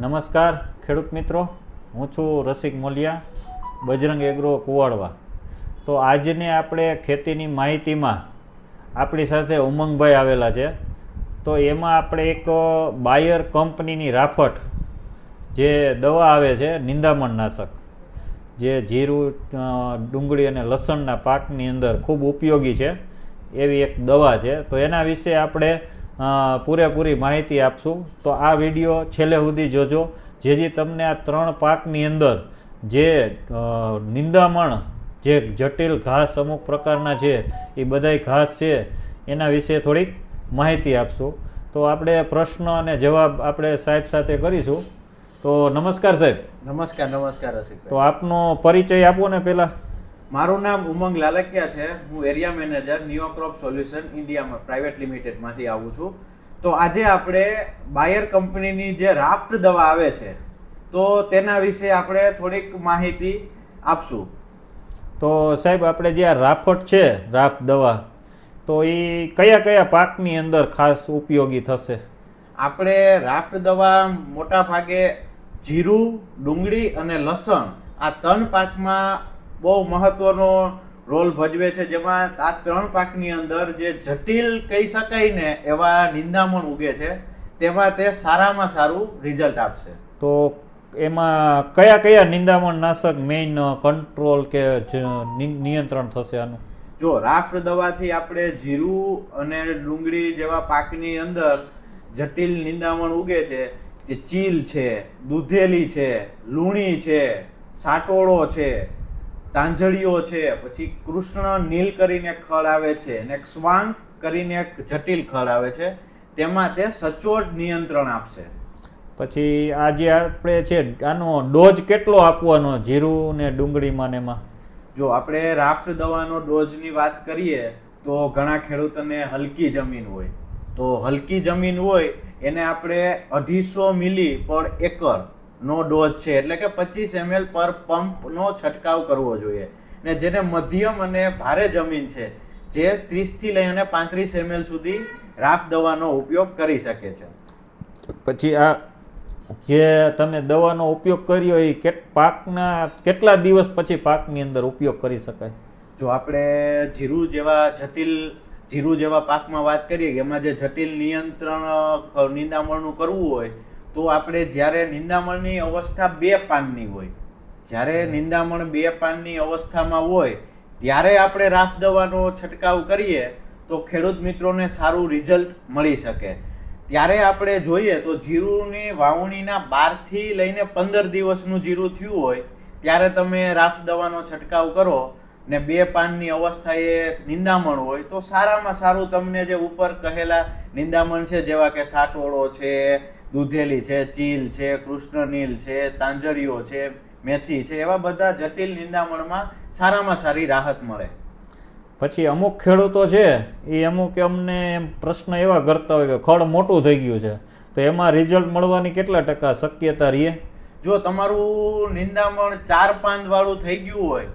નમસ્કાર, ખેડૂત મિત્રો. હું છું રસિક મોલિયા, બજરંગ એગ્રો કુવાડવા. તો આજને આપણે ખેતીની માહિતીમાં આપણી સાથે ઉમંગભાઈ આવેલા છે. તો એમાં આપણે એક બાયર કંપનીની રાફટ જે દવા આવે છે નિંદામણ નાશક જે જીરું ડુંગળી અને લસણના પાકની અંદર ખૂબ ઉપયોગી છે. એવી એક દવા છે. તો એના વિશે આપણે પૂરેપૂરી માહિતી આપશું. તો આ વીડિયો છેલ્લે સુધી જોજો. જેથી તમને આ ત્રણ પાકની અંદર જે નિંદામણ જે જટિલ ઘાસ અમુક પ્રકારના છે એ બધાય ઘાસ છે એના વિશે થોડીક માહિતી આપશું. તો આપણે પ્રશ્ન અને જવાબ આપણે સાહેબ સાથે કરીશું. તો નમસ્કાર સાહેબ. નમસ્કાર નમસ્કાર રસિકભાઈ. તો આપનો પરિચય આપો ને પહેલાં. મારું નામ ઉમંગ લાલકિયા છે. હું એરિયા મેનેજર નિયોક્રોપ સોલ્યુશન ઇન્ડિયામાં પ્રાઇવેટ લિમિટેડમાંથી આવું છું. તો આજે આપણે બાયર કંપનીની જે રાફ્ટ દવા આવે છે તો તેના વિશે આપણે થોડીક માહિતી આપશું. તો સાહેબ આપણે જે આ રાફટ છે રાફ્ટ દવા તો એ કયા કયા પાકની અંદર ખાસ ઉપયોગી થશે? આપણે રાફ્ટ દવા મોટા ભાગે જીરું ડુંગળી અને લસણ આ ત્રણ પાકમાં બહુ મહત્વનો રોલ ભજવે છે જેમાં આ ત્રણ પાકની અંદર જે જટિલ કહી શકાય ને એવા નિંદામણ ઉગે છે તેમાં તે સારામાં સારું રિઝલ્ટ આપશે. તો એમાં કયા કયા નિંદામણ નાશક મેઇન કંટ્રોલ કે નિયંત્રણ થશે આનું? જો રાફ્ટ દવાથી આપણે જીરું અને ડુંગળી જેવા પાકની અંદર જટિલ નિંદામણ ઉગે છે જે ચીલ છે દૂધેલી છે લૂણી છે સાટોળો છે તાંજળીઓ છે પછી કૃષ્ણ નીલ કરીને ખળ આવે છે અને એક સ્વાંગ કરીને એક જટિલ ખળ આવે છે. તેમાં તે સચોટ નિયંત્રણ આપશે. પછી આ જે આપણે છે આનો ડોઝ કેટલો આપવાનો જીરું ને ડુંગળીમાં ને એમાં? જો આપણે રાફ્ટ દવાનો ડોઝની વાત કરીએ તો ઘણા ખેડૂતોને હલકી જમીન હોય. તો હલકી જમીન હોય એને આપણે અઢીસો મિલી પર એકર નો ડોઝ છે. એટલે કે પચીસ એમએલ પર પંપનો છંટકાવ કરવો જોઈએ. ને જેને મધ્યમ અને ભારે જમીન છે જે ત્રીસથી લઈ અને પાંત્રીસ એમએલ સુધી રાફ દવાનો ઉપયોગ કરી શકે છે. પછી આ જે તમે દવાનો ઉપયોગ કર્યો એ કે પાકના કેટલા દિવસ પછી પાકની અંદર ઉપયોગ કરી શકાય? જો આપણે જીરું જેવા જટિલ જીરું જેવા પાકમાં વાત કરીએ કે એમાં જે જટિલ નિયંત્રણ નિંદામણનું કરવું હોય તો આપણે જ્યારે નિંદામણની અવસ્થા બે પાનની હોય જ્યારે નિંદામણ બે પાનની અવસ્થામાં હોય ત્યારે આપણે રાખ દવાનો છંટકાવ કરીએ તો ખેડૂત મિત્રોને સારું રિઝલ્ટ મળી શકે. ત્યારે આપણે જોઈએ તો જીરુની વાવણીના બારથી લઈને પંદર દિવસનું જીરું થયું હોય ત્યારે તમે રાફ દવાનો છંટકાવ કરો ને બે પાનની અવસ્થા એ નિંદામણ હોય તો સારામાં સારું તમને જે ઉપર કહેલા નિંદામણ છે જેવા કે સાટોળો છે દૂધેલી છે ચીલ છે કૃષ્ણનીલ છે તાંજળીઓ છે મેથી છે એવા બધા જટિલ નિંદામણમાં સારામાં સારી રાહત મળે. પછી અમુક ખેડૂતો છે એ અમુક અમને એમ પ્રશ્ન એવા કરતા હોય કે ખડ મોટું થઈ ગયું છે તો એમાં રિઝલ્ટ મળવાની કેટલા ટકા શક્યતા રહે? જો તમારું નિંદામણ ચાર પાંચ વાળું થઈ ગયું હોય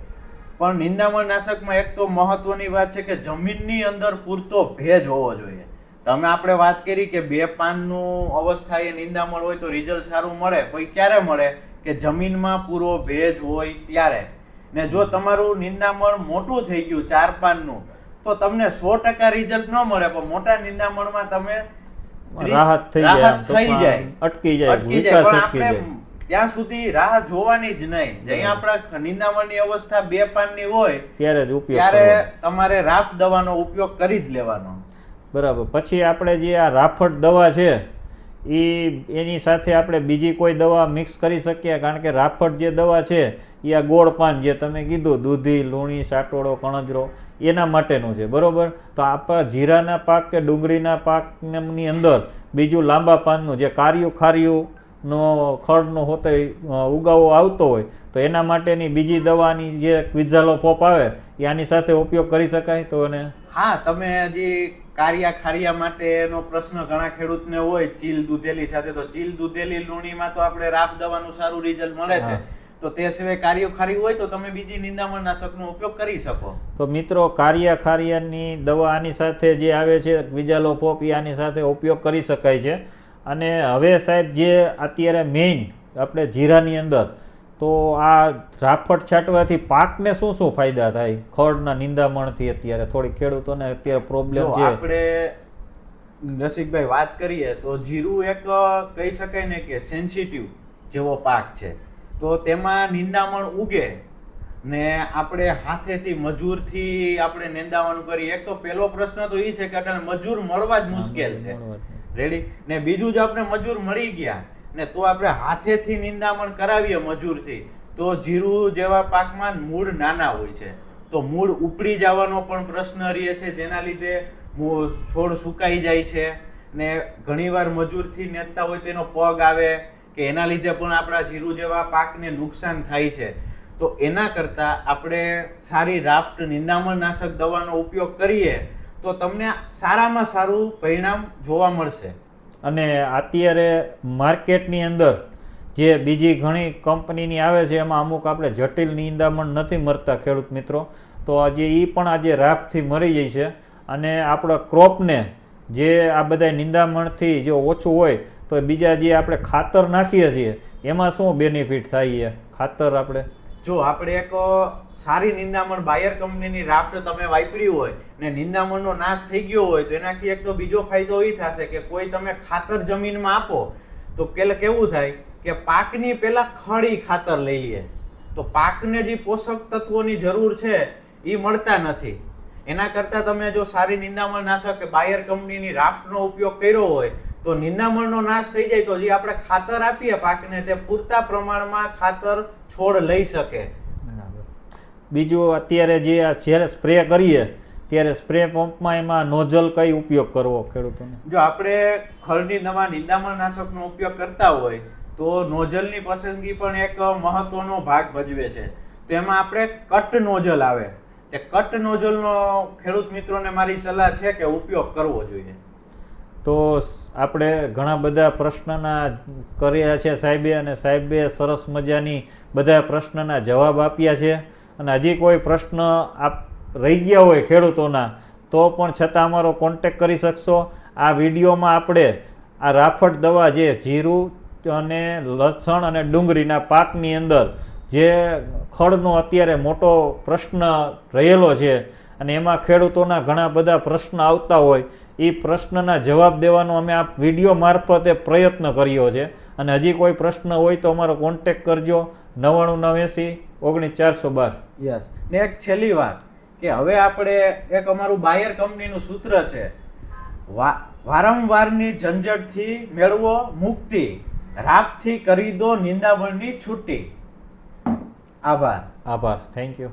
પણ નિંદામણ નાશકમાં એક તો મહત્વની વાત છે કે જમીનની અંદર પૂરતો ભેજ હોવો જોઈએ. તમે આપણે વાત કરી કે બે પાનનું અવસ્થા એ નિંદામણ હોય તો રિઝલ્ટ સારું મળે. કોઈ ક્યારે મળે? કે જમીનમાં પૂરો ભેજ હોય ત્યારે. ને જો તમારું નિંદામણ મોટું થઈ ગયું ચાર પાનનું તો તમને સો ટકા રિઝલ્ટ ન મળે પણ મોટા નિંદામણમાં તમે રાહત થઈ જાય અટકી જાય અટકી જાય પણ આપણે ત્યાં સુધી રાહ જોવાની જ નહીં. જ્યાં આપણા નિંદામણની અવસ્થા બે પાનની હોય ત્યારે ત્યારે તમારે રાફ દવાનો ઉપયોગ કરી જ લેવાનો. બરાબર. પછી આપણે જે આ રાફટ દવા છે એ એની સાથે આપણે બીજી કોઈ દવા મિક્સ કરી શકીએ? કારણ કે રાફટ જે દવા છે એ આ ગોળ પાન જે તમે કીધું, દૂધી, લૂણી, સાટોળો, કણજરો, એના માટેનું છે. બરાબર? તો આપણા જીરાના પાક કે ડુંગળીના પાકની અંદર બીજું લાંબા પાનનું જે કાર્યું ખાર્યું નો ખડનો હોતે ઉગાવો આવતો હોય, તો એના માટેની બીજી દવાની જે ક્વિઝાલો પોપ આવે એ આની સાથે ઉપયોગ કરી શકાય? તો એને હા, તમે હજી કારિયા ખારિયા માટેનો પ્રશ્ન ઘણા ખેડૂતને હોય ચીલ દૂધેલી સાથે. તો ચીલ દૂધેલી લૂણીમાં તો આપણે રાફ દવાનું સારું રિઝલ્ટ મળે છે. તો તે સિવાય કાર્યો ખારી હોય તો તમે બીજી નિંદામણ નાશકનો ઉપયોગ કરી શકો. તો મિત્રો કાર્યા ખારિયાની દવા આની સાથે જે આવે છે વિજાલો પોપી આની સાથે ઉપયોગ કરી શકાય છે. અને હવે સાહેબ જે અત્યારે મેઇન આપણે જીરાની અંદર તો આ રાફટ છાંટવાથી પાકને શું શું ફાયદા થાય? ખડના નિંદામણથી અત્યારે થોડી ખેડૂતોને અત્યારે પ્રોબ્લેમ છે. આપણે રસિકભાઈ વાત કરીએ તો જીરું એક કહી શકાય ને કે સેન્સિટિવ જેવો પાક છે. તો તેમાં નિંદામણ ઉગે ને આપણે હાથેથી મજૂરથી આપણે નિંદામણ કરીએ. એક તો પહેલો પ્રશ્ન તો એ છે કે અટાણે મજૂર મળવા જ મુશ્કેલ છે. રેડી ને બીજું જ આપણે મજૂર મળી ગયા. ને તો આપણે હાથેથી નિંદામણ કરાવીએ મજૂરથી તો જીરું જેવા પાકમાં મૂળ નાના હોય છે. તો મૂળ ઉપડી જવાનો પણ પ્રશ્ન રહે છે. જેના લીધે છોડ સુકાઈ જાય છે ને ઘણીવાર મજૂરથી નેતા હોય તેનો પગ આવે કે એના લીધે પણ આપણા જીરું જેવા પાકને નુકસાન થાય છે. તો એના કરતાં આપણે સારી રાફ્ટ નિંદામણનાશક દવાનો ઉપયોગ કરીએ તો તમને સારામાં સારું પરિણામ જોવા મળશે. અને અત્યારે માર્કેટની અંદર જે બીજી ઘણી કંપનીની આવે છે, એમાં અમુક આપણે જટિલ નિંદામણ નથી મળતા ખેડૂત મિત્રો. તો આજે એ પણ આજે રાફથી મરી જાય છે. અને આપણા ક્રોપને જે આ બધા નિંદામણથી જો ઓછું હોય, તો બીજા જે આપણે ખાતર નાખીએ છીએ, એમાં શું બેનિફિટ થાય છે? ખાતર આપણે જો આપણે એક સારી નિંદામણ બાયર કંપનીની રાફ્ટ તમે વાપરી હોય ને નિંદામણનો નાશ થઈ ગયો હોય તો એનાથી એક તો બીજો ફાયદો એ થશે કે કોઈ તમે ખાતર જમીનમાં આપો, તો પેલા કેવું થાય કે પાકની પેલા ખડી ખાતર લઈ લઈએ તો પાકને જે પોષક તત્વોની જરૂર છે એ મળતા નથી. એના કરતાં તમે જો સારી નિંદામણ નાશક કે બાયર કંપનીની રાફ્ટનો ઉપયોગ કર્યો હોય તો નિંદામણનો નાશ થઈ જાય તો જે આપણે ખાતર આપીએ પાકને તે પૂરતા પ્રમાણમાં ખાતર છોડ લઈ શકે. બીજું અત્યારે જે જ્યારે સ્પ્રે કરીએ ત્યારે સ્પ્રે પંપમાં એમાં નોઝલ કઈ ઉપયોગ કરવો ખેડૂતોને? જો આપણે ખળની નવા નિંદામણ નાશકનો ઉપયોગ કરતા હોય તો નોઝલની પસંદગી પણ એક મહત્વનો ભાગ ભજવે છે. તો એમાં આપણે કટ નોઝલ આવે. તે કટ નોઝલનો ખેડૂત મિત્રોને મારી સલાહ છે કે ઉપયોગ કરવો જોઈએ. તો આપણે ઘણા બધા પ્રશ્નના કર્યા છે સાહેબે અને સાહેબે સરસ મજાની બધા પ્રશ્નના જવાબ આપ્યા છે. અને હજી કોઈ પ્રશ્ન આપ, રહી ગયા હોય ખેડૂતોના, તો પણ છતાં અમારો કોન્ટેક કરી શકશો. આ વિડીયોમાં આપણે આ રાફટ દવા જે જીરું અને લસણ અને ડુંગળીના પાકની અંદર જે ખડનો અત્યારે મોટો પ્રશ્ન રહેલો છે અને એમાં ખેડૂતોના ઘણા બધા પ્રશ્ન આવતા હોય એ પ્રશ્નના જવાબ દેવાનો અમે આ વીડિયો મારફતે પ્રયત્ન કર્યો છે. અને હજી કોઈ પ્રશ્ન હોય તો અમારો કોન્ટેક કરજો, નવ્વાણું નવ્યાસી ઓગણીસ ચારસો બાર. યસ. ને એક છેલ્લી વાત, કે હવે આપણે એક અમારું બાયર કંપનીનું સૂત્ર છે વારંવારની ઝંઝટથી મેળવો મુક્તિ રાપથી કરી દો, નિંદામણની છૂટી. આભાર. આભાર. Thank you